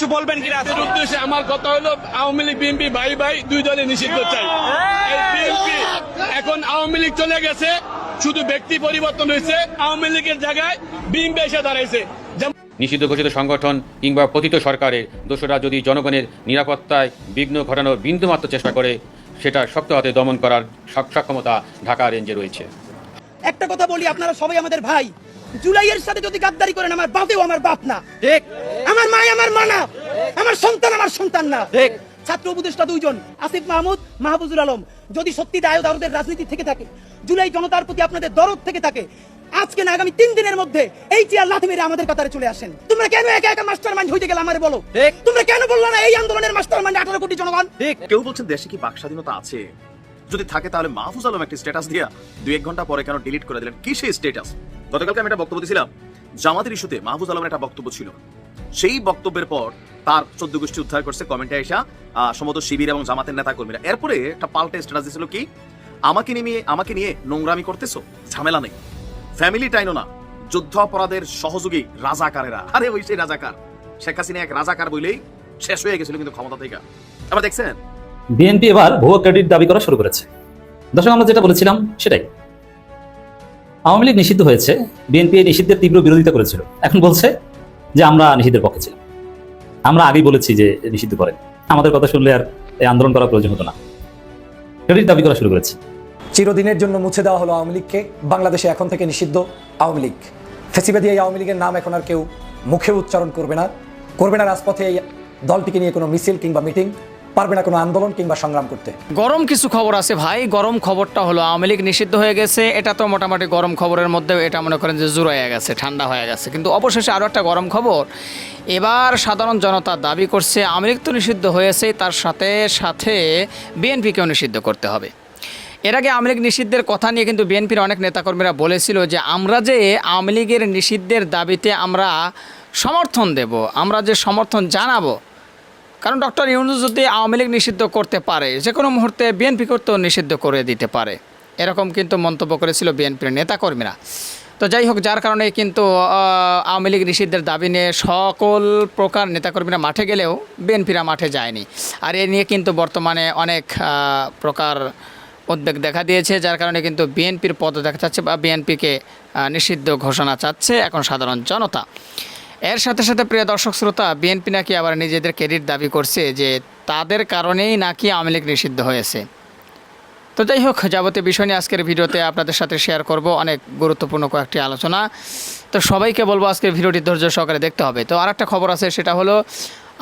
কিছু বলবেন কিনা? এর উদ্দেশ্যে আমার কথা হলো আওয়ামী লীগ বিএনপি ভাই ভাই দুই দলে নিষিদ্ধ চাই। বিএনপি এখন আওয়ামী লীগ চলে গেছে শুধু ব্যক্তি পরিবর্তন হয়েছে আওয়ামী লীগের জায়গায় বিএনপি এসে দাঁড়াইছে। যেমন নিষিদ্ধ ঘোষিত সংগঠন কিংবা পতিত সরকারের দোষরা যদি জনগণের নিরাপত্তায় বিঘ্ন ঘটানোর বিন্দুমাত্র চেষ্টা করে সেটা শক্ত হাতে দমন করার সক্ষমতা ঢাকা রেঞ্জে রয়েছে। একটা কথা বলি আপনারা সবাই আমাদের ভাই। জুলাইয়ের সাথে যদি গাদ্দারি করেন আমার বাপেও আমার বাপ না। ঠিক। আমার মা আমার মা না আমার সন্তান আমার সন্তান না। ঠিক। ছাত্র উপদেষ্টা দুইজন আসিফ মাহমুদ মাহবুজুল আলম যদি সত্যি দায় দারদের রাজনীতি থেকে থাকে জুলাই জনতার প্রতি আপনাদের দরদ থেকে থাকে আজকে না আগামী তিন দিনের মধ্যে এই চেয়ার লাথি মেরে আমাদের কাতারে চলে আসেন। তোমরা কেন একা একা মাস্টার মাইন্ড হইতে গেলে আমারে বলো? ঠিক। তোমরা কেন বলল না এই আন্দোলনের মাস্টার মাইন্ড আঠারো কোটি জনগণ? ঠিক। কেউ বলছেন দেশে কি বাক স্বাধীনতা আছে? যদি থাকে তাহলে মাহফুজ আলম একটি স্ট্যাটাস দিয়া দুই এক ঘণ্টা পরে কেন ডিলিট করে দিলেন? কি সেই স্ট্যাটাস গতকালকে আমি একটা বক্তব্য দিয়েছিলাম, জামাতের ইস্যুতে মাহফুজ আলমের একটা বক্তব্য ছিল। সেই বক্তব্যের পর তার চোদ্দ গোষ্ঠী উদ্ধার করছে কমেন্টে আসা সম্ভবত শিবির এবং জামাতের নেতা কর্মীরা এরপরে একটা পাল্টে স্ট্যাটাস দিয়েছিল কি, আমাকে নিয়ে আমাকে নিয়ে নোংরামি করতেছো, ঝামেলা নেই। ফ্যামিলি টাইনো না, যুদ্ধ অপরাধের সহযোগী রাজাকারেরা। আরে ওই সেই রাজাকার, শেখ হাসিনা এক রাজাকার বলেই শেষ হয়ে গেছিল কিন্তু ক্ষমতা থেকে। আবার দেখছেন? বিএনপি এবার ভুয়ো ক্রেডিট দাবি করা শুরু করেছে। দর্শক, আমরা যেটা বলেছিলাম সেটাই। আওয়ামী লীগ নিষিদ্ধ হয়েছে, বিএনপি এই নিষিদ্ধের তীব্র বিরোধিতা করেছিল। এখন বলছে যে আমরা নিষিদ্ধের পক্ষে ছিলাম। আমরা আগেই বলেছি যে নিষিদ্ধ করেন। আমাদের কথা শুনলে আর এই আন্দোলন করার প্রয়োজন হতো না। ক্রেডিট দাবি করা শুরু করেছে। চিরদিনের জন্য মুছে দেওয়া হলো আওয়ামী লীগকে। বাংলাদেশে এখন থেকে নিষিদ্ধ আওয়ামী লীগ। ফেসিবাদী এই আওয়ামী লীগের নাম এখন আর কেউ মুখে উচ্চারণ করবে না। করবে না রাজপথে এই দলটিকে নিয়ে কোনো মিছিল কিংবা মিটিং। পারবে না কোনো আন্দোলন কিংবা সংগ্রাম করতে। গরম কিছু খবর আছে ভাই। গরম খবরটা হলো, আওয়ামী লীগ নিষিদ্ধ হয়ে গেছে। এটা তো মোটামুটি গরম খবরের মধ্যে এটা মনে করেন যে জুড়াইয়া গেছে, ঠান্ডা হয়ে গেছে। কিন্তু অবশেষে আরও একটা গরম খবর। এবার সাধারণ জনতা দাবি করছে, আওয়ামী লীগ তো নিষিদ্ধ হয়েছে তার সাথে সাথে বিএনপিকেও নিষিদ্ধ করতে হবে। এর আগে আওয়ামী লীগ নিষিদ্ধের কথা নিয়ে কিন্তু বিএনপির অনেক নেতাকর্মীরা বলেছিল যে, আমরা যে আওয়ামী লীগের নিষিদ্ধের দাবিতে আমরা সমর্থন দেব, আমরা যে সমর্থন জানাব কারণ ডক্টর ইউনুস যদি আওয়ামী লীগ নিষিদ্ধ করতে পারে যে কোনো মুহূর্তে বিএনপি করতেও নিষিদ্ধ করে দিতে পারে। এরকম কিন্তু মন্তব্য করেছিল বিএনপির নেতাকর্মীরা। তো যাই হোক, যার কারণে কিন্তু আওয়ামী লীগ নিষিদ্ধের দাবি নিয়ে সকল প্রকার নেতাকর্মীরা মাঠে গেলেও বিএনপিরা মাঠে যায়নি। আর এ নিয়ে কিন্তু বর্তমানে অনেক প্রকার উদ্বেগ দেখা দিয়েছে, যার কারণে কিন্তু বিএনপির পদ দেখা যাচ্ছে বা বিএনপিকে নিষিদ্ধ ঘোষণা চাচ্ছে এখন সাধারণ জনতা। এর সাথে সাথে প্রিয় দর্শক শ্রোতা, বিএনপি নাকি আবার নিজেদের ক্রেডিট দাবি করছে যে তাদের কারণেই নাকি আওয়ামী লীগ নিষিদ্ধ হয়েছে। তো যাই হোক, যাবতীয় বিষয় নিয়ে আজকের ভিডিওতে আপনাদের সাথে শেয়ার করব অনেক গুরুত্বপূর্ণ কয়েকটি আলোচনা। তো সবাইকে বলব আজকের ভিডিওটি ধৈর্য সহকারে দেখতে হবে। তো আর একটা খবর আছে, সেটা হলো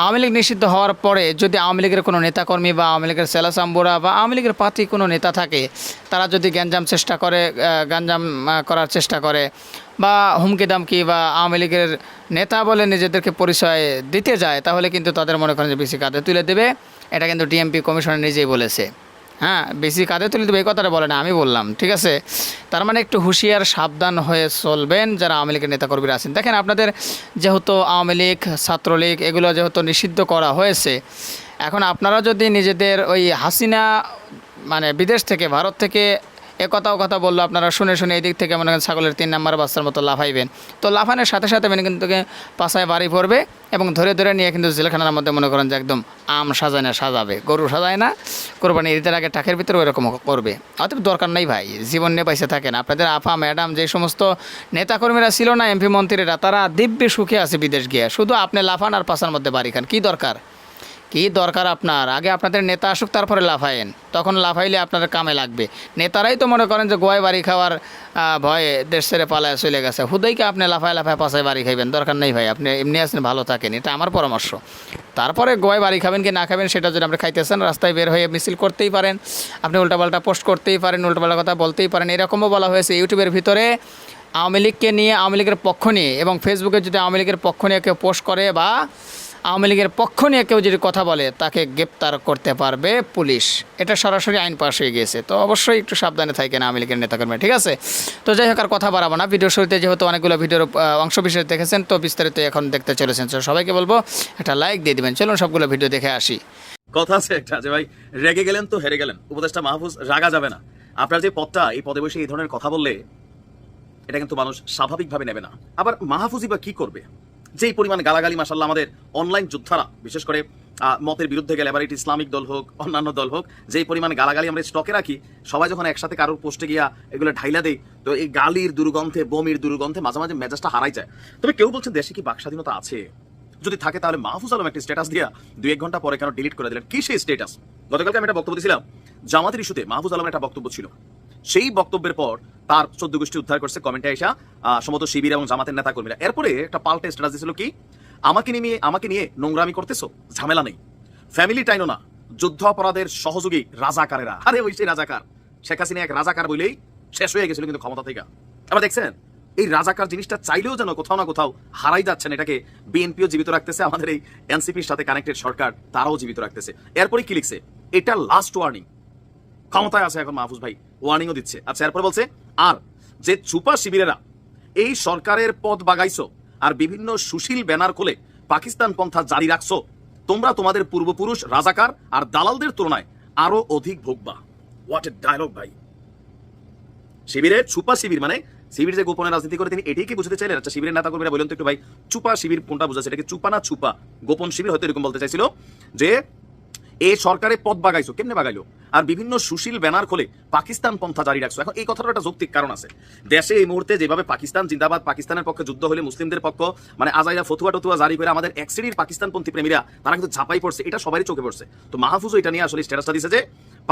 আওয়ামী লীগ নিষিদ্ধ হওয়ার পরে যদি আওয়ামী লীগের কোনো নেতাকর্মী বা আওয়ামী লীগের সেলাসাম্বুরা বা আওয়ামী লীগের পার্টি কোনো নেতা থাকে, তারা যদি গ্যাঞ্জাম চেষ্টা করে গ্যাঞ্জাম করার চেষ্টা করে বা হুমকি দামকি বা আওয়ামী লীগের নেতা বলে নিজেদেরকে পরিচয় দিতে যায়, তাহলে কিন্তু তাদের মনে করেন যে বেশি কাঁধে তুলে দেবে। এটা কিন্তু ডিএমপি কমিশনার নিজেই বলেছে। হ্যাঁ বেশি কাঁধে তুলে দেবে, এই কথাটা বলে না, আমি বললাম, ঠিক আছে? তার মানে একটু হুঁশিয়ার, সাবধান হয়ে চলবেন, যারা আওয়ামী লীগের নেতাকর্মীরা আছেন। দেখেন, আপনাদের যেহেতু আওয়ামী লীগ, ছাত্রলীগ, এগুলো যেহেতু নিষিদ্ধ করা হয়েছে, এখন আপনারা যদি নিজেদের ওই হাসিনা মানে বিদেশ থেকে, ভারত থেকে এ কথা ও কথা বলল, আপনারা শুনে শুনে এদিক থেকে মনে করেন ছাগলের তিন নাম্বার বাচ্চার মতো লাফাইবেন। তো লাফানোর সাথে সাথে মানে কিন্তু পাশায় বাড়ি পড়বে এবং ধরে ধরে নিয়ে কিন্তু জেলখানার মধ্যে মনে করেন যে একদম আম সাজায় না, সাজাবে। গরু সাজায় না, কোরবানি ঈদের আগে টাকের ভিতরে ওইরকম করবে। অতএব দরকার নাই ভাই, জীবন নিয়ে পয়সা থাকেন আপনাদের আফা ম্যাডাম যে সমস্ত নেতাকর্মীরা ছিল না, এমপি মন্ত্রীরা, তারা দিব্যে সুখে আছে বিদেশ গিয়ে। শুধু আপনি লাফান আর পাশার মধ্যে বাড়ি খান, কী দরকার? কি দরকার আপনার? আগে আপনাদের নেতা আসুক, তারপরে লাফায়েন। তখন লাফাইলে আপনাদের কামে লাগবে। নেতারাই তো মনে করেন যে গোয়ায় বাড়ি খাওয়ার ভয়ে দেশ ছেড়ে পালায়, চলে গেছে। হুদাইকে আপনি লাফায় লাফায় পাশায় বাড়ি খাইবেন, দরকার নেই ভাই। আপনি এমনি আছেন, ভালো থাকেন, এটা আমার পরামর্শ। তারপরে গোয়ায় বাড়ি খাবেন কি না খাবেন, সেটা যদি আপনি খাইতেছেন, রাস্তায় বের হয়ে মিছিল করতেই পারেন। আপনি উল্টাপাল্টা পোস্ট করতেই পারেন, উল্টাপাল্টা কথা বলতেই পারেন। এরকমও বলা হয়েছে ইউটিউবের ভিতরে, আওয়ামী লীগকে নিয়ে, আওয়ামী লীগের পক্ষ নিয়ে এবং ফেসবুকে যদি আওয়ামী লীগের পক্ষ নিয়ে কেউ পোস্ট করে বা আওয়ামী লীগের পক্ষ নিয়ে কেউ যদি কথা বলে, তাকে গ্রেপ্তার করতে পারবে পুলিশ। এটা সরাসরি আইন পাশ হয়ে গিয়েছে। তো অবশ্যই একটু সাবধানে থাকেন আওয়ামী লীগের নেতাকর্মী, ঠিক আছে? তো যাই হোক, আর কথা বাড়াবো না। ভিডিও শুরুতে যেহেতু অনেকগুলো ভিডিওর অংশ বিশেষ দেখেছেন, তো বিস্তারিত এখন দেখতে চলেছেন। তো সবাইকে বলব, একটা লাইক দিয়ে দিবেন। চলুন সবগুলো ভিডিও দেখে আসি। কথা আছে একটা, যে ভাই, রেগে গেলেন তো হেরে গেলেন। উপদেষ্টা মাহফুজ, রাগা যাবে না। আপনার যে পদটা, এই পদে বসে এই ধরনের কথা বললে, এটা কিন্তু মানুষ স্বাভাবিকভাবে নেবে না। আবার মাহফুজই বা কি করবে? যেই পরিমাণ গালাগালি মাসাল্লাহ আমাদের অনলাইন যোদ্ধারা, বিশেষ করে মতের বিরুদ্ধে গেলে, এবার এটি ইসলামিক দল হোক, অন্যান্য দল হোক, যেই পরিমাণ গালাগালি আমরা স্টকে রাখি, সবাই যখন একসাথে কারোর পোস্টে গিয়া এগুলো ঢাইলা দেই, তো এই গালির দুর্গন্ধে, বমির দুর্গন্ধে মাঝে মাঝে মেজাজটা হারাই যায়। তবে কেউ বলছেন দেশে কি বাক স্বাধীনতা আছে? যদি থাকে তাহলে মাহফুজ আলম একটি স্ট্যাটাস দিয়া দুই এক ঘণ্টা পরে কেন ডিলিট করে দিলেন? কি সেই স্ট্যাটাস গতকালকে আমি একটা বক্তব্য দিয়েছিলাম জামাতের ইস্যুতে মাহফুজ আলমের একটা বক্তব্য ছিল। সেই বক্তব্যের পর তার চোদ্দ গোষ্ঠী উদ্ধার করছে কমেন্টে আসা সমত শিবির এবং জামাতের নেতা কর্মীরা এরপরে একটা পাল্টে স্ট্যাটাস দিয়েছিল কি? আমাকে নিয়ে আমাকে নিয়ে নোংরামি করতেছো? ঝামেলা নেই। ফ্যামিলি টাইনো না। যুদ্ধ অপরাধের সহযোগী রাজাকারেরা। আরে ওই সেই রাজাকার। শেখ হাসিনা এক রাজাকার বলেই শেষ হয়ে গেছিল কিন্তু ক্ষমতা থেকে। আবার দেখছেন, এই রাজাকার জিনিসটা চাইলেও যেন কোথাও না কোথাও হারাই যাচ্ছেন। এটাকে বিএনপিও জীবিত রাখতেছে। আমাদের এই এনসিপির সাথে কানেক্টেড সরকার, তারাও জীবিত রাখতেছে। এরপরে কি লিখছে? এটা লাস্ট ওয়ার্নিং ক্ষমতায় আছে এখন মাহফুজ ভাই। ওয়ার্নিংও দিচ্ছে। আচ্ছা এরপর বলছে, আর যে চুপা শিবিরেরা এই সরকারের পদ বাগাইছো আর বিভিন্ন সুশীল ব্যানার খুলে পাকিস্তান পন্থা জারি রাখছো, তোমরা তোমাদের পূর্বপুরুষ, রাজাকার আর দালালদের তুলনায় আরও অধিক ভোগবা। হোয়াট এ ডায়লগ ভাই। শিবিরের চুপা শিবির মানে শিবির যে গোপনে রাজনীতি করে তিনি এটাই কি বুঝতে চাইলেন? আচ্ছা শিবিরের নেতা কর্মীরা বললেন তো একটু ভাই, চুপা শিবির কোনটা বুঝাচ্ছে? এটাকে চুপা না চুপা? গোপন শিবির হয়তো এরকম বলতে চাইছিল যে এ সরকারে পদ বাগাইছো, কেমনে বাগাইলো? আর বিভিন্ন সুশীল ব্যানার খোলে পাকিস্তান পন্থা জারি রাখছো। এখন এই কথাটার একটা যৌক্তিক কারণ আছে। দেশে এই মুহূর্তে যেভাবে পাকিস্তান জিন্দাবাদ, পাকিস্তানের পক্ষে যুদ্ধ হলে মুসলিমদের পক্ষ মানে আজাইরা ফতুয়া টতুয়া জারি করে আমাদের এক শ্রেণির পাকিস্তানপন্থী প্রেমীরা, তারা কিন্তু ঝাপাই পড়ছে, এটা সবারই চোখে পড়ছে। তো মাহফুজও এটা নিয়ে আসলে স্ট্যাটাসটা দিছে যে,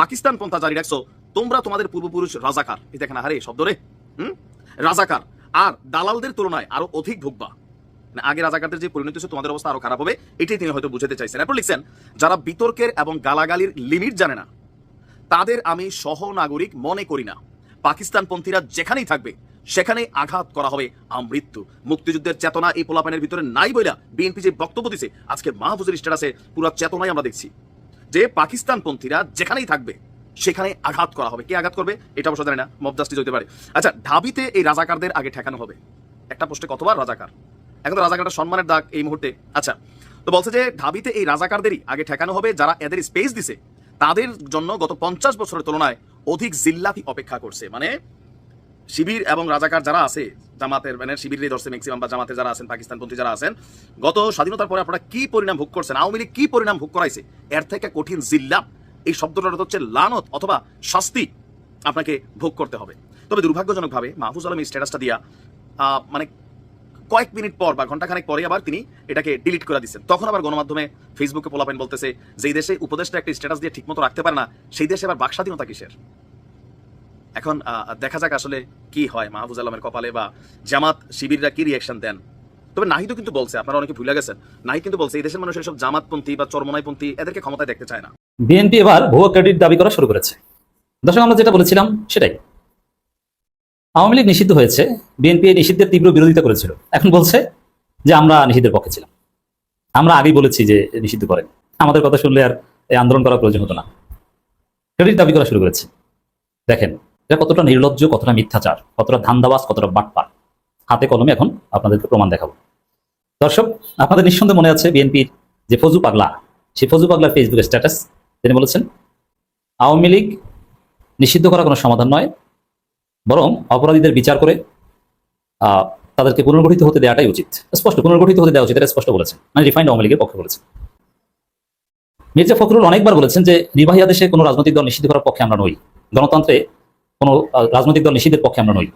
পাকিস্তান পন্থা জারি রাখছো, তোমরা তোমাদের পূর্বপুরুষ রাজাকার। এই দেখেন আরে শব্দ রে। হুম? রাজাকার। আর দালালদের তুলনায় আরও অধিক ভুগবা। মানে আগে রাজাকারদের যে পরিণতি হচ্ছে তোমাদের অবস্থা আরও খারাপ হবে, এটাই তিনি হয়তো বুঝাতে চাইছেন। এরপর লিখছেন, যারা বিতর্কের এবং গালাগালির লিমিট জানে না, তাদের আমি সহ নাগরিক মনে করি না। পাকিস্তানপন্থীরা যেখানেই থাকবে, সেখানে আঘাত করা হবে আমৃত্যু মুক্তিযুদ্ধের চেতনা এই পোলাপানের ভিতরে নাই বইলা বিএনপি যে বক্তব্য দিছে, আজকে মাহফুজের স্ট্যাটাসে পুরো চেতনাই আমরা দেখছি। যে পাকিস্তানপন্থীরা যেখানেই থাকবে, সেখানে আঘাত করা হবে। কে আঘাত করবে, এটা অবশ্য জানি না মব হতে পারে। আচ্ছা ঢাবিতে এই রাজাকারদের আগে ঠেকানো হবে। একটা পোস্টে কতবার রাজাকার? এখন তো রাজাকারটা সম্মানের দাগ এই মুহূর্তে। আচ্ছা তো বলছে যে ঢাবিতে এই রাজাকারদেরই আগে ঠেকানো হবে, যারা এদের স্পেস দিছে, তাদের জন্য গত পঞ্চাশ বছরের তুলনায় অধিক জিল্লাতি অপেক্ষা করছে। মানে শিবির এবং রাজাকার যারা আছে, জামাতের মানে শিবিরের ধরছে ম্যাক্সিমাম বা জামাতে যারা আছেন, পাকিস্তানপন্থী যারা আছেন, গত স্বাধীনতার পরে আপনারা কি পরিণাম ভোগ করছেন, আওয়ামী লীগ কি পরিণাম ভোগ করাইছে, এর থেকে কঠিন জিল্লা এই শব্দটা হচ্ছে লানত অথবা শাস্তি আপনাকে ভোগ করতে হবে। তবে দুর্ভাগ্যজনকভাবে মাহফুজ আলম এই স্ট্যাটাসটা দিয়া মানে কয়েক মিনিট পর বা ঘন্টাখানেক পরে আবার তিনি এটাকে ডিলিট করে দিচ্ছেন। তখন আবার গণমাধ্যমে ফেসবুকে পোলাপেন বলতেছে যে, এই দেশে উপদেশটা একটা স্ট্যাটাস দিয়ে ঠিকমতো রাখতে পারে না, সেই দেশে আবার বাকস্বাধীনতা কিসের? এখন দেখা যাক আসলে কি হয় মাহফুজ আলমের কপালে বা জামাত শিবিররা কি রিয়াকশন দেন। তবে নাহিদও কিন্তু বলছে, আপনারা অনেকে ভুলে গেছেন, নাহিদ কিন্তু বলছে, এই দেশের মানুষের সব জামাতপন্থী বা চরমনাইপন্থী, এদেরকে ক্ষমতায় দেখতে চায় না। বিএনপি এবার ভুয়ো ক্রেডিট দাবি করা শুরু করেছে। দর্শক, আমরা যেটা বলেছিলাম সেটাই। আওয়ামী লীগ নিষিদ্ধ হয়েছে, বিএনপি নিষিদ্ধের তীব্র বিরোধিতা করেছিল। এখন বলছে যে আমরা নিষিদ্ধের পক্ষে ছিলাম। আমরা আগেই বলেছি যে নিষিদ্ধ করেন। আমাদের কথা শুনলে আর এই আন্দোলন করার প্রয়োজন হতো না। ক্রেডিট দাবি করা শুরু করেছে। দেখেন, এটা কতটা নির্লজ্জ, কতটা মিথ্যাচার, কতটা ধান্দাবাজ, কতটা বাটপার। হাতে কলমে এখন আপনাদেরকে প্রমাণ দেখাবো। দর্শক, আপনাদের নিঃসন্দেহে মনে আছে বিএনপির যে ফজু পাগলা, সেই ফজু পাগলার ফেসবুক স্ট্যাটাস তিনি বলেছেন, আওয়ামী লীগ নিষিদ্ধ করা কোনো সমাধান নয় বরং অপরাধীদের বিচার করে তাদেরকে পুনর্গঠিত হতে দেওয়াটাই উচিত। স্পষ্ট, পুনর্গঠিত হতে দেওয়া উচিত, এটা স্পষ্ট বলেছেন। মানে রিফাইন্ড আওয়ামী লীগের পক্ষে বলেছেন। মির্জা ফখরুল অনেকবার বলেছেন যে, নির্বাহী আদেশে কোনো রাজনৈতিক দল নিষিদ্ধ করার পক্ষে আমরা নই। গণতন্ত্রে কোনো রাজনৈতিক দল নিষিদ্ধের পক্ষে আমরা নই।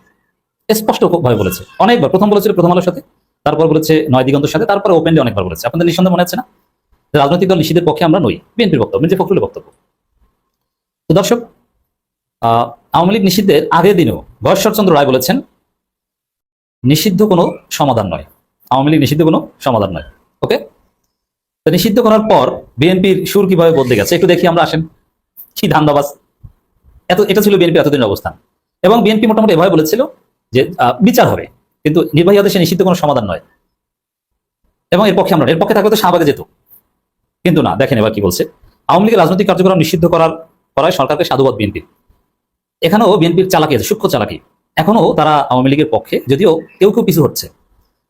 স্পষ্ট ভাবে বলেছে। অনেকবার, প্রথম বলেছিল প্রথম আলোর সাথে, তারপর বলেছে নয় দিগন্তের সাথে, তারপরে ওপেনলি অনেকবার বলেছে। আপনাদের নিঃসন্দেহে মনে আছে না? রাজনৈতিক দল নিষিদ্ধের পক্ষে আমরা নই। বিএনপির বক্তব্য, মির্জা ফখরুলের বক্তব্য। তো দর্শক আওয়ামী লীগ নিষিদ্ধের আগের দিনেও গয়েশ্বরচন্দ্র রায় বলেছেন, নিষিদ্ধ কোনো সমাধান নয়। আওয়ামী লীগ নিষিদ্ধ কোনো সমাধান নয়। ওকে? নিষিদ্ধ করার পর বিএনপির সুর কীভাবে বদলে গেছে? একটু দেখি আমরা আসেন। কি ধান্দাবাজ। এত, এটা ছিল বিএনপি এতদিনের অবস্থান। এবং বিএনপি মোটামুটি এভাবে বলেছিল যে বিচার হবে। কিন্তু নির্বাহী আদেশে নিষিদ্ধ কোনো সমাধান নয়। এবং এর পক্ষে আমরা। এর পক্ষে থাকলে তো শাহবাগে যেত। কিন্তু না, দেখেন এবার কি বলছে। আওয়ামী লীগের রাজনৈতিক কার্যক্রম নিষিদ্ধ করার, করায় সরকারকে সাধুবাদ বিএনপি এখানেও বিএনপির চালাকি আছে, সূক্ষ্ম চালাকি। এখনও তারা আওয়ামী লীগের পক্ষে, যদিও কেউ কেউ কিছু হচ্ছে।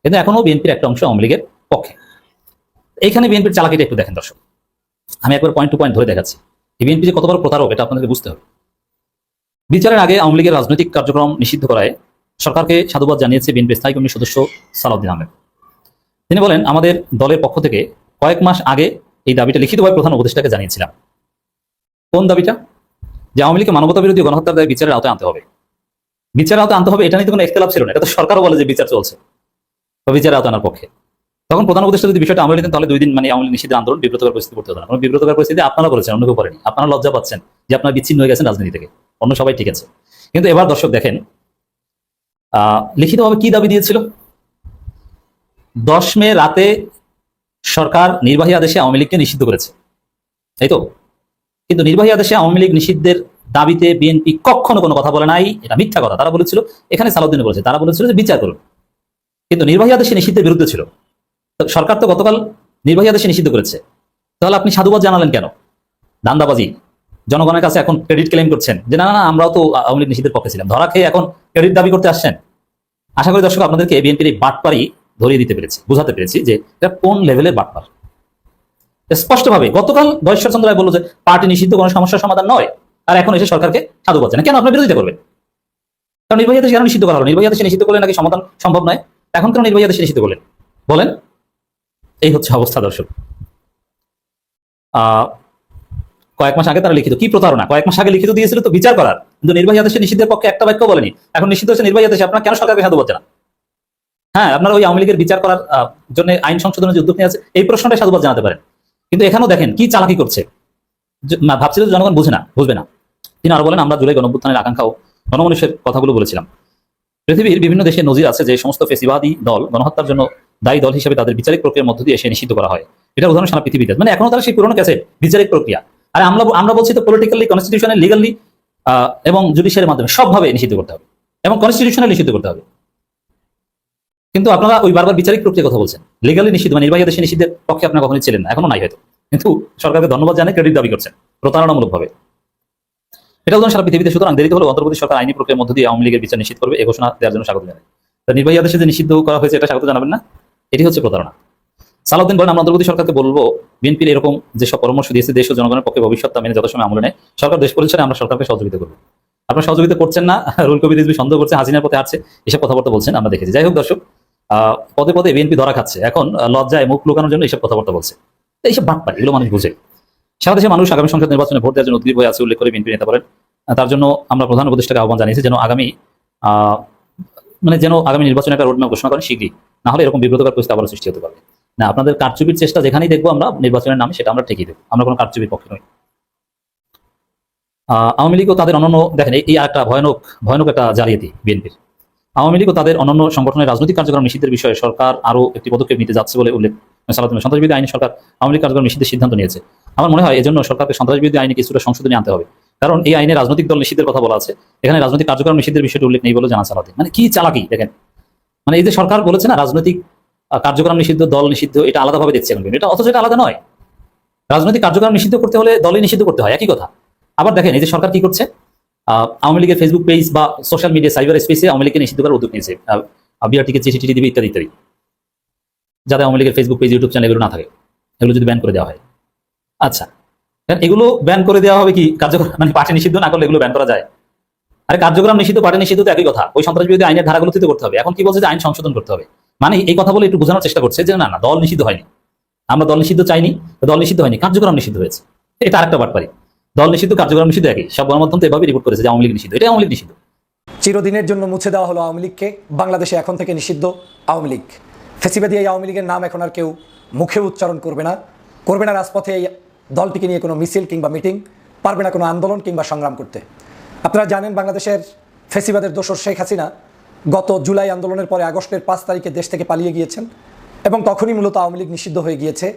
কিন্তু এখনও বিএনপির একটা অংশ আওয়ামী লীগের পক্ষে। এইখানে বিএনপির চালাকিটা একটু দেখেন দর্শক। আমি একবার পয়েন্ট টু পয়েন্ট ধরে দেখাচ্ছি। বিএনপি যে কত বড় প্রতারক, এটা আপনাদেরকে বুঝতে হবে। বিচারের আগে আওয়ামী লীগের রাজনৈতিক কার্যক্রম নিষিদ্ধ করায় সরকারকে সাধুবাদ জানিয়েছে বিএনপি স্থায়ী কমিটির সদস্য সালাউদ্দিন আহমেদ। তিনি বলেন, আমাদের দলের পক্ষ থেকে কয়েক মাস আগে এই দাবিটা লিখিতভাবে প্রধান উপদেষ্টাকে জানিয়েছিলাম। কোন দাবিটা? যে আওয়ামী লীগকে মানবতা বিরোধী গণহত্যার দায় বিচারের আওতায় আনতে হবে। বিচারের আওতায় আনতে হবে, এটা নিয়ে কোনো একতলাপ ছিল না। এটা তো সরকারও বলে যে বিচার চলছে, বা বিচারের আওতায় আনার পক্ষে। তখন প্রধান উপদেষ্টা যদি বিষয়টা আমলে নিতেন তাহলে দুই দিন মানে আওয়ামী লীগ নিষিদ্ধের আন্দোলন বিব্রতকর পরিস্থিতি পড়তে হতো না। বিব্রতকর পরিস্থিতি আপনারা করেছেন অন্য কেউ করেনি আপনারা লজ্জা পাচ্ছেন যে আপনারা বিচ্ছিন্ন হয়ে গেছেন রাজনীতি থেকে। অন্য সবাই ঠিক আছে। কিন্তু এবার দর্শক দেখেন লিখিতভাবে কি দাবি দিয়েছিল? দশ মে রাতে সরকার নির্বাহী আদেশে আওয়ামী লীগকে নিষিদ্ধ করেছে। তাই তো? কিন্তু নির্বাহী আদেশে আওয়ামী লীগ নিষিদ্ধের দাবিতে বিএনপি কখনো কোনো কথা বলে নাই। এটা মিথ্যা কথা। তারা বলেছিল, এখানে সালাউদ্দিন বলেছে, তারা বলেছিল যে বিচার করুন। কিন্তু নির্বাহী আদেশে নিষিদ্ধের বিরুদ্ধে ছিল। সরকার তো গতকাল নির্বাহী আদেশে নিষিদ্ধ করেছে। তাহলে আপনি সাধুবাদ জানালেন কেন? দান্দাবাজি। জনগণের কাছে এখন ক্রেডিট ক্লেম করছেন যে, না না আমরাও তো আওয়ামী লীগ নিষিদ্ধের পক্ষে ছিলাম। ধরা খেয়ে এখন ক্রেডিট দাবি করতে আসছেন। আশা করি দর্শক, আপনাদেরকে বিএনপির এই বাটপারি ধরিয়ে দিতে পেরেছি, বুঝাতে পেরেছি যে এটা কোন লেভেলের বাটপার স্পষ্টভাবে, গতকাল দশেশ্বর চন্দ্র রায় বলল যে পার্টি নিষিদ্ধ, কোনো সমস্যার সমাধান নয়। আর এখন এসে সরকারকে সাধু পাচ্ছে না। কেন? আপনার বিরোধিতা করবেন কারণ নির্বাহী আদেশ কেন নিষিদ্ধ করা হলো? নির্বাহী আদেশে নিষিদ্ধ করলে নাকি সমাধান সম্ভব নয়? এখন কেন নির্বাহী আদেশে নিষিদ্ধ করলেন? বলেন। এই হচ্ছে অবস্থা, দর্শক। কয়েক মাস আগে তারা লিখিত, কি প্রতারণা? কয়েক মাস আগে লিখিত দিয়েছিল তো বিচার করার। কিন্তু নির্বাহী আদেশে নিষিদ্ধের পক্ষে একটা বাক্য বলেনি। এখন নিষিদ্ধ হচ্ছে নির্বাহী আদেশে আপনারা কেন সরকারকে সাধু পাচ্ছে না? হ্যাঁ আপনারা ওই আওয়ামী লীগের বিচার করার জন্য আইন সংশোধনের যে উদ্যোগ নিয়ে আছে, এই প্রশ্নটা সাধুবাদ জানাতে পারেন। কিন্তু এখানেও দেখেন কি চালাকি করছে। ভাবছিল জনগণ বুঝে না, বুঝবে না। তিনি আরও বলেন, আমরা জুলাই গণঅভ্যুত্থানের আকাঙ্ক্ষা ও গণমানুষের কথাগুলো বলেছিলাম। পৃথিবীর বিভিন্ন দেশে নজির আছে যে সমস্ত ফেসিবাদী দল গণহত্যার জন্য দায়ী দল হিসেবে তাদের বিচারিক প্রক্রিয়ার মধ্য দিয়ে এসে নিষিদ্ধ করা হয়। এটা উদাহরণ সারা পৃথিবীতে। মানে এখনও তারা সেই পুরনো ক্যাসেট বিচারিক প্রক্রিয়া। আর আমরা আমরা বলছি তো পলিটিক্যালি কনস্টিটিউশনাল লিগালি এবং জুডিশিয়ারের মাধ্যমে সবভাবে নিষিদ্ধ করতে হবে। এবং কনস্টিটিউশনাল নিষিদ্ধ করতে হবে। কিন্তু আপনারা ওই বারবার বিচারিক প্রক্রিয়ার কথা বলছেন। লিগালি নিষিদ্ধ মানে নির্বাহী দেশে নিষিদ্ধের পক্ষে আপনারা কখনোই ছিলেন না, এখনও নাই হয়তো। কিন্তু সরকারকে ধন্যবাদ জানাই ক্রেডিট দাবি করছেন, প্রতারণামূলকভাবে। এটা উদাহরণ সারা পৃথিবীতে, সুতরাং দেরিতে হলেও অন্তর্বর্তী সরকার আইনি প্রক্রিয়ার মধ্য দিয়ে আওয়ামী লীগের বিচার নিশ্চিত করবে, এ ঘোষণা দেওয়ার জন্য স্বাগত জানাই। তা নির্বাহী আদেশে যে নিষিদ্ধ করা হয়েছে, এটা স্বাগত জানাবেন না? এটি হচ্ছে প্রতারণা। সালাউদ্দিন বলেন, আমরা অন্তর্বর্তী সরকারকে বলব, বিএনপির এরকম যেসব পরামর্শ দিয়েছে, দেশ ও জনগণের পক্ষে ভবিষ্যৎ তা মেনে যথাসময় আমলে নেয়। সরকার দেশ পরিচালনায় আমরা সরকারকে সহযোগিতা করব। আপনারা সহযোগিতা করছেন না? রুল কবির রিজভি সন্দেহ করছে, হাসিনার পথে আছে এসব কথাবার্তা বলছেন, আমরা দেখেছি। যাই হোক দর্শক পদে পদে বিএনপি ধরা খাচ্ছে। এখন লজ্জায় মুখ লুকানোর জন্য এইসব কথাবার্তা বলছে। এইসব বাটপারি এগুলো মানুষ বুঝে। সারা দেশে মানুষ আগামী সংসদ নির্বাচনে ভোট দেওয়ার জন্য হয়ে আছে, উল্লেখ করে বিএনপি নেতা বলেন। তার জন্য আমরা প্রধান উপদেষ্টাকে আহ্বান জানিয়েছি যেন আগামী মানে যেন আগামী নির্বাচনে একটা রোডম্যাপ ঘোষণা করেন শীঘ্রই। না হলে এরকম বিব্রতকর পরিস্থিতি আবার সৃষ্টি হতে পারে না, আপনাদের কারচুপির চেষ্টা যেখানেই দেখব আমরা, নির্বাচনের নামে সেটা আমরা ঠিকই দেবো। আমরা কোনো কারচুপির পক্ষে নই। আওয়ামী লীগও তাদের অন্যান্য দেখেন, এই একটা ভয়ানক ভয়ানক একটা জালিয়াতি বিএনপির। আওয়ামী লীগ ও তাদের অন্যান্য সংগঠনের রাজনৈতিক কার্যক্রম নিষিদ্ধের বিষয়ে সরকার আরও একটি পদক্ষেপ নিতে যাচ্ছে বলে উল্লেখ সন্ত্রাসবিরোধী আইনে সরকার আওয়ামী লীগ কার্যক্রম নিষিদ্ধের সিদ্ধান্ত নিয়েছে। আমার মনে হয় এজন্য সরকারকে সন্ত্রাসবিরোধী আইনে কিছুটা সংশোধনী আনতে হবে। কারণ এই আইনে রাজনৈতিক দল নিষিদ্ধের কথা বলা আছে। এখানে রাজনৈতিক কার্যক্রম নিষিদ্ধের বিষয়টি উল্লেখ নেই বলে জানা সালাদিন মানে কি চালাকি, দেখেন। মানে এই যে সরকার বলেছে না, রাজনৈতিক কার্যক্রম নিষিদ্ধ, দল নিষিদ্ধ, এটা আলাদাভাবে দেখছে এখন এটা অথচ এটা আলাদা নয়। রাজনৈতিক কার্যক্রম নিষিদ্ধ করতে হলে দলই নিষিদ্ধ করতে হয়। একই কথা। আবার দেখেন, এই যে সরকার কি করছে? আওয়ামী লীগের ফেসবুক পেজ বা সোশ্যাল মিডিয়া সাইবার স্পেসে আওয়ামী লীগকে নিষিদ্ধ করার উদ্যোগ নিয়েছে। বিআরটিকে চিঠি টিঠি দিবে ইত্যাদি ইত্যাদি। যাতে আওয়ামী লীগের ফেসবুক পেজ ইউটিউব চ্যানেল এগুলো না থাকে। এগুলো যদি ব্যান করে দেওয়া হয়। আচ্ছা এখন এগুলো ব্যান করে দেওয়া হবে কি? কার্যক্রম মানে পার্টি নিষিদ্ধ না করলে এগুলো ব্যান করা যায়? আরে কার্যক্রম নিষিদ্ধ পার্টি নিষিদ্ধ তো একই কথা। ওই সন্ত্রাসবিরোধী আইনের ধারাগুলোতে তো করতে হবে। এখন কি বলছে যে আইন সংশোধন করতে হবে? মানে এই কথা বলে একটু বোঝানোর চেষ্টা করছে যে না না, দল নিষিদ্ধ হয়নি। আমরা দল নিষিদ্ধ চাইনি দল নিষিদ্ধ হয়নি, কার্যক্রম নিষিদ্ধ হয়েছে। এটা আরেকটা বাটপারি। দল নিষিদ্ধ, কার্যক্রম নিষিদ্ধ একই? সব গণমাধ্যম তো এভাবে রিপোর্ট করেছে যে আওয়ামী লীগ নিষিদ্ধ। এটা আওয়ামী লীগ নিষিদ্ধ। চিরদিনের জন্য মুছে দেওয়া হলো আওয়ামী লীগকে। বাংলাদেশে এখন থেকে নিষিদ্ধ আওয়ামী লীগ। ফেসিবাদী এই আওয়ামী লীগের নাম এখন আর কেউ মুখে উচ্চারণ করবে না। করবে না রাজপথে এই দলটিকে নিয়ে কোনো মিছিল কিংবা মিটিং, পারবে না কোনো আন্দোলন কিংবা সংগ্রাম করতে। আপনারা জানেন বাংলাদেশের ফেসিবাদের দোসর শেখ হাসিনা গত জুলাই আন্দোলনের পরে আগস্টের পাঁচ তারিখে দেশ থেকে পালিয়ে গিয়েছেন এবং তখনই মূলত আওয়ামী লীগ নিষিদ্ধ হয়ে গিয়েছে।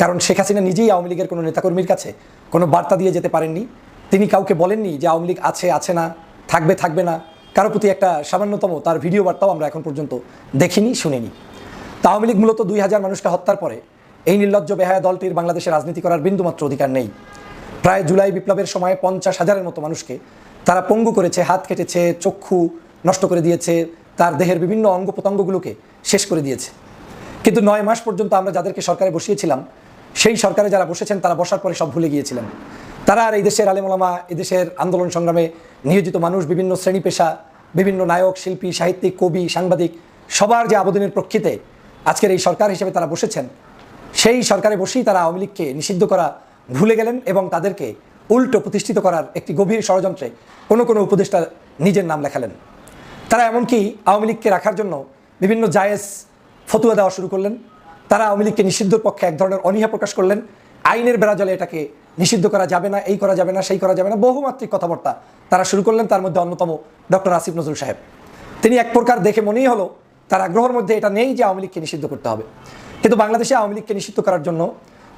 কারণ শেখ হাসিনা নিজেই আওয়ামী লীগের কোনো নেতাকর্মীর কাছে কোনো বার্তা দিয়ে যেতে পারেননি। তিনি কাউকে বলেননি যে আওয়ামী লীগ আছে আছে না, থাকবে থাকবে না। কারও প্রতি একটা সামান্যতম তার ভিডিও বার্তাও আমরা এখন পর্যন্ত দেখিনি, শুনিনি। তা আওয়ামী লীগ মূলত দুই হাজার মানুষকে হত্যার পরে এই নির্লজ্জ বেহায়া দলটির বাংলাদেশে রাজনীতি করার বিন্দুমাত্র অধিকার নেই। প্রায় জুলাই বিপ্লবের সময় পঞ্চাশ হাজারের মতো মানুষকে তারা পঙ্গু করেছে, হাত কেটেছে, চক্ষু নষ্ট করে দিয়েছে, তার দেহের বিভিন্ন অঙ্গ প্রত্যঙ্গগুলোকে শেষ করে দিয়েছে। কিন্তু নয় মাস পর্যন্ত আমরা যাদেরকে সরকারে বসিয়েছিলাম সেই সরকারে যারা বসেছেন, তারা বসার পরে সব ভুলে গিয়েছিলেন। তারা আর এই দেশের আলেমলামা এদেশের আন্দোলন সংগ্রামে নিয়োজিত মানুষ, বিভিন্ন শ্রেণি পেশা, বিভিন্ন নায়ক, শিল্পী, সাহিত্যিক, কবি, সাংবাদিক, সবার যে আবেদনের প্রেক্ষিতে আজকের এই সরকার হিসেবে তারা বসেছেন, সেই সরকারে বসেই তারা আওয়ামী লীগকে নিষিদ্ধ করা ভুলে গেলেন এবং তাদেরকে উল্টো প্রতিষ্ঠিত করার একটি গভীর ষড়যন্ত্রে কোনো কোনো উপদেষ্টা নিজের নাম লেখালেন। তারা এমনকি আওয়ামী লীগকে রাখার জন্য বিভিন্ন জায়েজ ফতুয়া দেওয়া শুরু করলেন। তারা আওয়ামী লীগকে নিষিদ্ধর পক্ষে এক ধরনের অনীহা প্রকাশ করলেন। আইনের বেড়াজলে এটাকে নিষিদ্ধ করা যাবে না, এই করা যাবে না, সেই করা যাবে না। বহুমাত্রিক কথাবার্তা তারা শুরু করলেন, তার মধ্যে অন্যতম ডক্টর আসিফ নজরুল সাহেব। তিনি এক প্রকার দেখে মনেই হলো তার আগ্রহের মধ্যে এটা নেই যে আওয়ামী লীগকে নিষিদ্ধ করতে হবে। কিন্তু বাংলাদেশে আওয়ামী লীগকে নিষিদ্ধ করার জন্য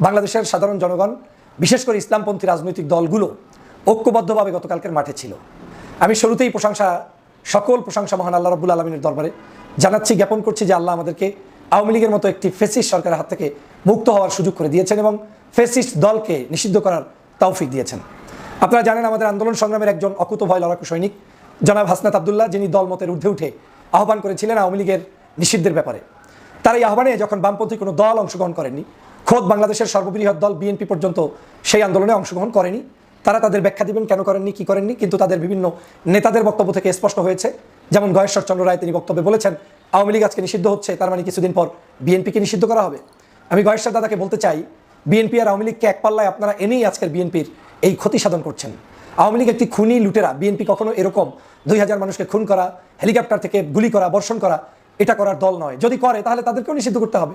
বাংলাদেশের সাধারণ জনগণ, বিশেষ করে ইসলামপন্থী রাজনৈতিক দলগুলো ঐক্যবদ্ধভাবে গতকালকের মাঠে ছিল। আমি শুরুতেই প্রশংসা, সকল প্রশংসা মহান আল্লাহ রব্বুল আলমিনের দরবারে জানাচ্ছি, জ্ঞাপন করছি যে আল্লাহ আমাদেরকে আওয়ামী লীগের মতো একটি ফেসিস্ট সরকারের হাত থেকে মুক্ত হওয়ার সুযোগ করে দিয়েছেন এবং ফেসিস দলকে নিষিদ্ধ করার তৌফিক দিয়েছেন। আপনারা জানেন আমাদের আন্দোলন সংগ্রামের একজন অকুত ভয় লড়াকু সৈনিক, জনাব হাসনাত আবদুল্লাহ, যিনি দলমতের ঊর্ধ্বে উঠে আহ্বান করেছিলেন আওয়ামী লীগের নিষিদ্ধের ব্যাপারে। তার এই আহ্বানে যখন বামপন্থী কোনো দল অংশগ্রহণ করেনি খোদ বাংলাদেশের সর্ববৃহৎ দল বিএনপি পর্যন্ত সেই আন্দোলনে অংশগ্রহণ করেনি। তারা তাদের ব্যাখ্যা দিবেন কেন করেননি, কি করেননি, কিন্তু তাদের বিভিন্ন নেতাদের বক্তব্য থেকে স্পষ্ট হয়েছে। যেমন গয়েশ্বর চন্দ্র রায় তিনি বক্তব্যে বলেছেন আওয়ামী লীগ আজকে নিষিদ্ধ হচ্ছে, তার মানে কিছুদিন পর বিএনপিকে নিষিদ্ধ করা হবে। আমি গয়েশ্বর দাদাকে বলতে চাই, বিএনপি আর আওয়ামী লীগকে এক পাল্লায় আপনারা এনেই আজকের বিএনপির এই ক্ষতি সাধন করছেন। আওয়ামী লীগ একটি খুনি লুটেরা, বিএনপি কখনো এরকম দুই হাজার মানুষকে খুন করা, হেলিকপ্টার থেকে গুলি করা, বর্ষণ করা, এটা করার দল নয়। যদি করে, তাহলে তাদেরকেও নিষিদ্ধ করতে হবে।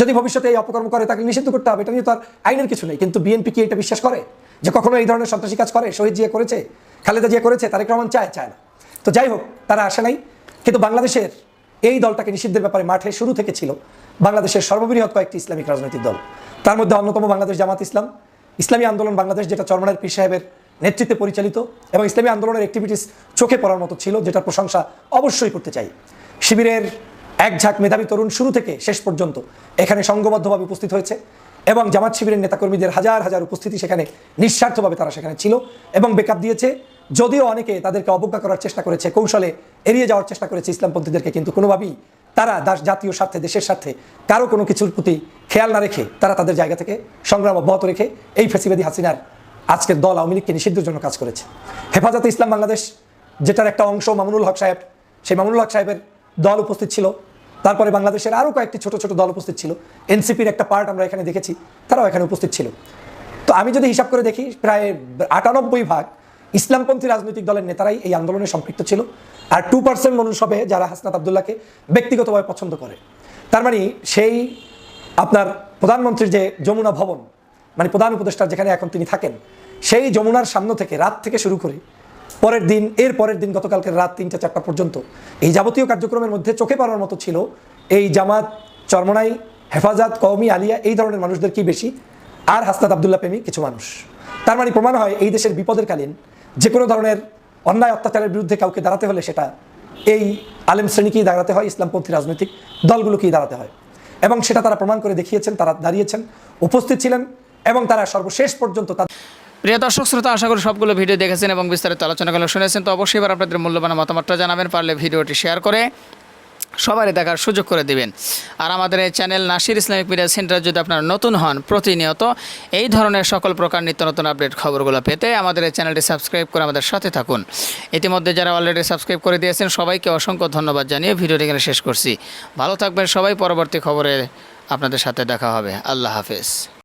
যদি ভবিষ্যতে এই অপকর্ম করে, তাকে নিষিদ্ধ করতে হবে, এটা নিয়ে তো আর আইনের কিছু নেই। কিন্তু বিএনপি কি এটা বিশ্বাস করে? যে কখনো এই ধরনের সন্ত্রাসী কাজ করে? শহীদ জিয়া করেছে? খালেদা জিয়া করেছে? তারেক রহমান চায়? চায় না। তো যাই হোক, তারা আসে নাই। কিন্তু বাংলাদেশের এই দলটাকে নিষিদ্ধের ব্যাপারে মাঠে শুরু থেকে ছিল বাংলাদেশের সর্ববৃহৎ কয়েকটি ইসলামিক রাজনৈতিক দল। তার মধ্যে অন্যতম বাংলাদেশ জামাত ইসলাম। ইসলামী আন্দোলন বাংলাদেশ, যেটা চরমনার পীর সাহেবের নেতৃত্বে পরিচালিত এবং ইসলামী আন্দোলনের অ্যাক্টিভিটিস চোখে পড়ার মতো ছিল, যেটার প্রশংসা অবশ্যই করতে চাই। শিবিরের এক ঝাঁক মেধাবী তরুণ শুরু থেকে শেষ পর্যন্ত এখানে সংঘবদ্ধভাবে উপস্থিত হয়েছে এবং জামাত শিবিরের নেতাকর্মীদের হাজার হাজার উপস্থিতি সেখানে নিঃস্বার্থভাবে তারা সেখানে ছিল এবং বেকআপ দিয়েছে। যদিও অনেকে তাদেরকে অবজ্ঞা করার চেষ্টা করেছে, কৌশলে এড়িয়ে যাওয়ার চেষ্টা করেছে ইসলামপন্থীদেরকে কিন্তু কোনোভাবেই তারা দাস জাতীয় স্বার্থে, দেশের স্বার্থে কারও কোনো কিছুর প্রতি খেয়াল না রেখে তারা তাদের জায়গা থেকে সংগ্রাম অব্যাহত রেখে এই ফেসিবাদী হাসিনার আজকের দল আওয়ামী লীগকে নিষিদ্ধের জন্য কাজ করেছে। হেফাজতে ইসলাম বাংলাদেশ, যেটার একটা অংশ মামুনুল হক সাহেব, সেই মামুনুল হক সাহেবের দল উপস্থিত ছিল। তারপরে বাংলাদেশের আরও কয়েকটি ছোট ছোট দল উপস্থিত ছিল। এনসিপির একটা পার্ট আমরা এখানে দেখেছি, তারাও এখানে উপস্থিত ছিল। তো আমি যদি হিসাব করে দেখি, প্রায় আটানব্বই ভাগ ইসলামপন্থী রাজনৈতিক দলের নেতারাই এই আন্দোলনে সম্পৃক্ত ছিল। আর টু পার্সেন্ট মানুষ হবে যারা হাসনাত আবদুল্লাহকে ব্যক্তিগতভাবে পছন্দ করে, তার মানে সেই আপনার প্রধানমন্ত্রীর যে যমুনা ভবন মানে প্রধান উপদেষ্টা যেখানে এখন তিনি থাকেন, সেই যমুনার সামনে থেকে রাত থেকে শুরু করে পরের দিন, এর পরের দিন গতকালকে রাত তিনটা চারটা পর্যন্ত এই যাবতীয় কার্যক্রমের মধ্যে চোখে পড়ার মতো ছিল এই জামাত চরমনাই, হেফাজত, কওমি, আলিয়া এই ধরনের মানুষদেরকেই বেশি? আর হাসনাত আবদুল্লাহ প্রেমী কিছু মানুষ। তার মানে প্রমাণ হয় এই দেশের বিপদের কালীন যে কোনো ধরনের অন্যায় অত্যাচারের বিরুদ্ধে কাউকে দাঁড়াতে হলে সেটা এই আলেম শ্রেণীকেই দাঁড়াতে হয়, ইসলামপন্থী রাজনৈতিক দলগুলোকেই দাঁড়াতে হয়। এবং সেটা তারা প্রমাণ করে দেখিয়েছেন, তারা দাঁড়িয়েছেন, উপস্থিত ছিলেন এবং তারা সর্বশেষ পর্যন্ত তাদের প্রিয় দর্শক, শ্রোতা, আশা করি সবগুলো ভিডিও দেখেছেন এবং বিস্তারিত আলোচনাগুলো শুনেছেন। তো অবশ্যই এবার আপনাদের মূল্যবান মতামতটা জানাবেন, পারলে ভিডিওটি শেয়ার করে সবারই দেখার সুযোগ করে দিবেন। আর আমাদের এই channel Nasir Islamic media centre যদি আপনারা নতুন হন প্রতিনিয়ত এই ধরনের সকল প্রকার নিত্য নতুন আপডেট খবরগুলো পেতে আমাদের এই চ্যানেলটি সাবস্ক্রাইব করে আমাদের সাথে থাকুন। ইতিমধ্যে যারা অলরেডি সাবস্ক্রাইব করে দিয়েছেন, সবাইকে অসংখ্য ধন্যবাদ জানিয়ে ভিডিওটি এখানে শেষ করছি। ভালো থাকবেন সবাই, পরবর্তী খবরে আপনাদের সাথে দেখা হবে। আল্লাহ হাফেজ।